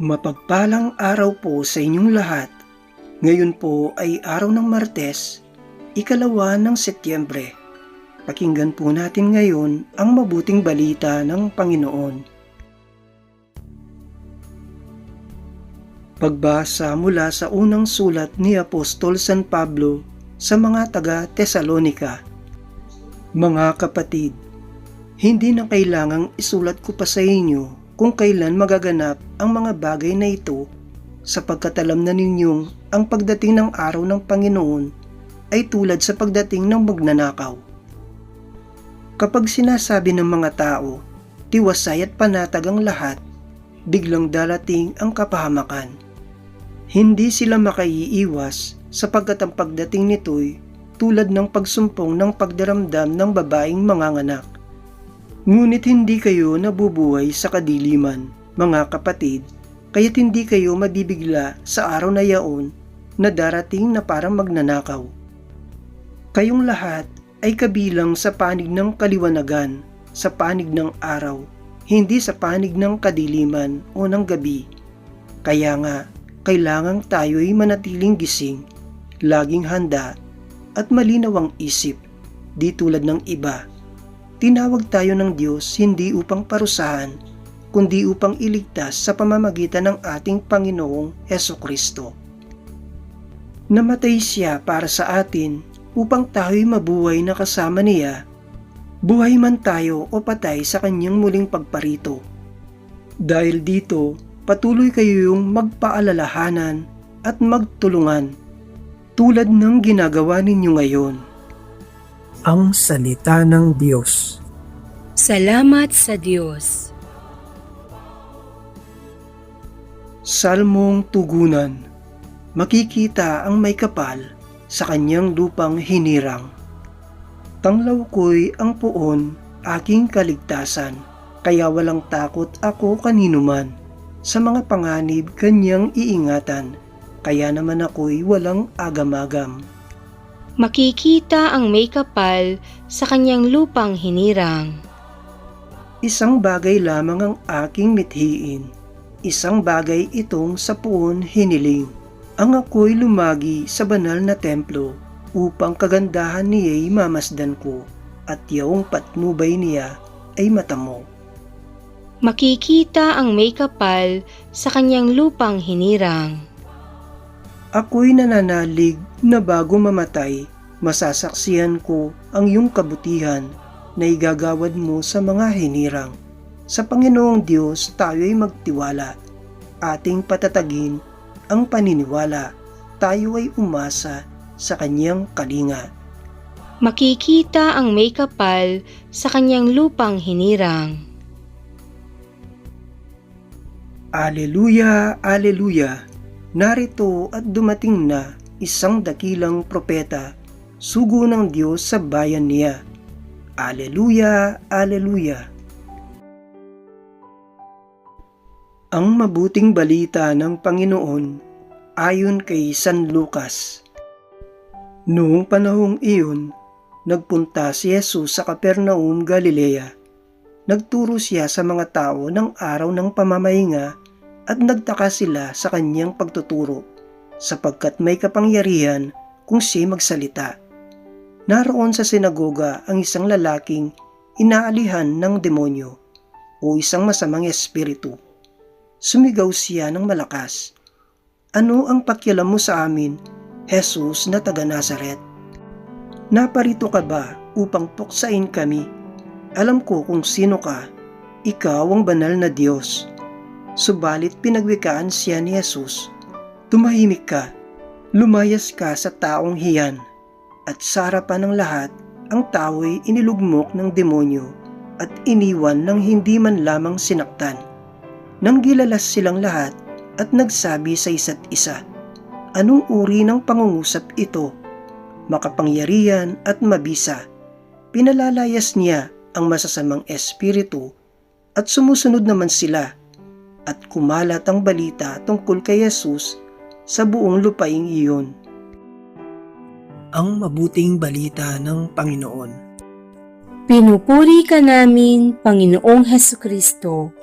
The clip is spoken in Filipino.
Mapagpalang araw po sa inyong lahat. Ngayon po ay araw ng Martes, ikalawa ng Setyembre. Pakinggan po natin ngayon ang mabuting balita ng Panginoon. Pagbasa mula sa unang sulat ni Apostol San Pablo sa mga taga Tesalonika. Mga kapatid, hindi na kailangang isulat ko pa sa inyo kung kailan magaganap ang mga bagay na ito sapagkat alam na ninyong ang pagdating ng araw ng Panginoon ay tulad sa pagdating ng magnanakaw. Kapag sinasabi ng mga tao, tiwasay at panatag ang lahat, biglang dalating ang kapahamakan. Hindi sila makaiiwas sapagkat ang pagdating nito'y tulad ng pagsumpong ng pagdaramdam ng babaeng manganganak. Ngunit hindi kayo nabubuhay sa kadiliman, mga kapatid, kaya't hindi kayo mabibigla sa araw na yaon na darating na parang magnanakaw. Kayong lahat ay kabilang sa panig ng kaliwanagan, sa panig ng araw, hindi sa panig ng kadiliman o ng gabi. Kaya nga, kailangang tayo'y manatiling gising, laging handa, at malinaw ang isip, di tulad ng iba. Tinawag tayo ng Diyos hindi upang parusahan, kundi upang iligtas sa pamamagitan ng ating Panginoong Heso Kristo. Namatay siya para sa atin upang tayo'y mabuhay na kasama niya, buhay man tayo o patay sa kanyang muling pagparito. Dahil dito, patuloy kayong magpaalalahanan at magtulungan tulad ng ginagawa ninyo ngayon. Ang Salita ng Diyos Salamat sa Diyos. Salmong Tugunan Makikita ang may kapal sa kanyang lupang hinirang. Tanglaw ko'y ang puon, aking kaligtasan, kaya walang takot ako kaninuman. Sa mga panganib kanyang iingatan, kaya naman ako'y walang agam-agam. Makikita ang may kapal sa kanyang lupang hinirang. Isang bagay lamang ang aking mithiin, isang bagay itong sa puon hiniling. Ang ako'y lumagi sa banal na templo upang kagandahan niya'y mamasdan ko at yaong patnubay niya ay matamo. Makikita ang may kapal sa kanyang lupang hinirang. Ako'y nananalig na bago mamatay, masasaksihan ko ang iyong kabutihan na igagawad mo sa mga hinirang. Sa Panginoong Diyos tayo'y magtiwala, ating patatagin ang paniniwala, tayo ay umasa sa kanyang kalinga. Makikita ang may kapal sa kanyang lupang hinirang. Aleluya, Aleluya! Narito at dumating na isang dakilang propeta, sugo ng Diyos sa bayan niya. Aleluya, Aleluya! Ang mabuting balita ng Panginoon ayon kay San Lucas. Noong panahong iyon, nagpunta si Jesus sa Capernaum, Galilea. Nagturo siya sa mga tao ng araw ng pamamahinga at nagtaka sila sa kanyang pagtuturo sapagkat may kapangyarihan kung siya magsalita. Naroon sa sinagoga ang isang lalaking inaalihan ng demonyo o isang masamang espiritu. Sumigaw siya ng malakas. Ano ang pakialam mo sa amin, Jesus na taga Nazaret? Naparito ka ba upang puksain kami? Alam ko kung sino ka. Ikaw ang banal na Diyos. Subalit pinagwikaan siya ni Jesus. Tumahimik ka, lumayas ka sa taong hiyan, at sa harapan ng lahat, ang tao'y inilugmok ng demonyo at iniwan ng hindi man lamang sinaktan. Nang gilalas silang lahat at nagsabi sa isa't isa, Anong uri ng pangungusap ito? Makapangyarihan at mabisa. Pinalalayas niya ang masasamang espiritu at sumusunod naman sila at kumalat ang balita tungkol kay Jesus sa buong lupaing iyon. Ang mabuting balita ng Panginoon. Pinupuri ka namin, Panginoong Heso Kristo.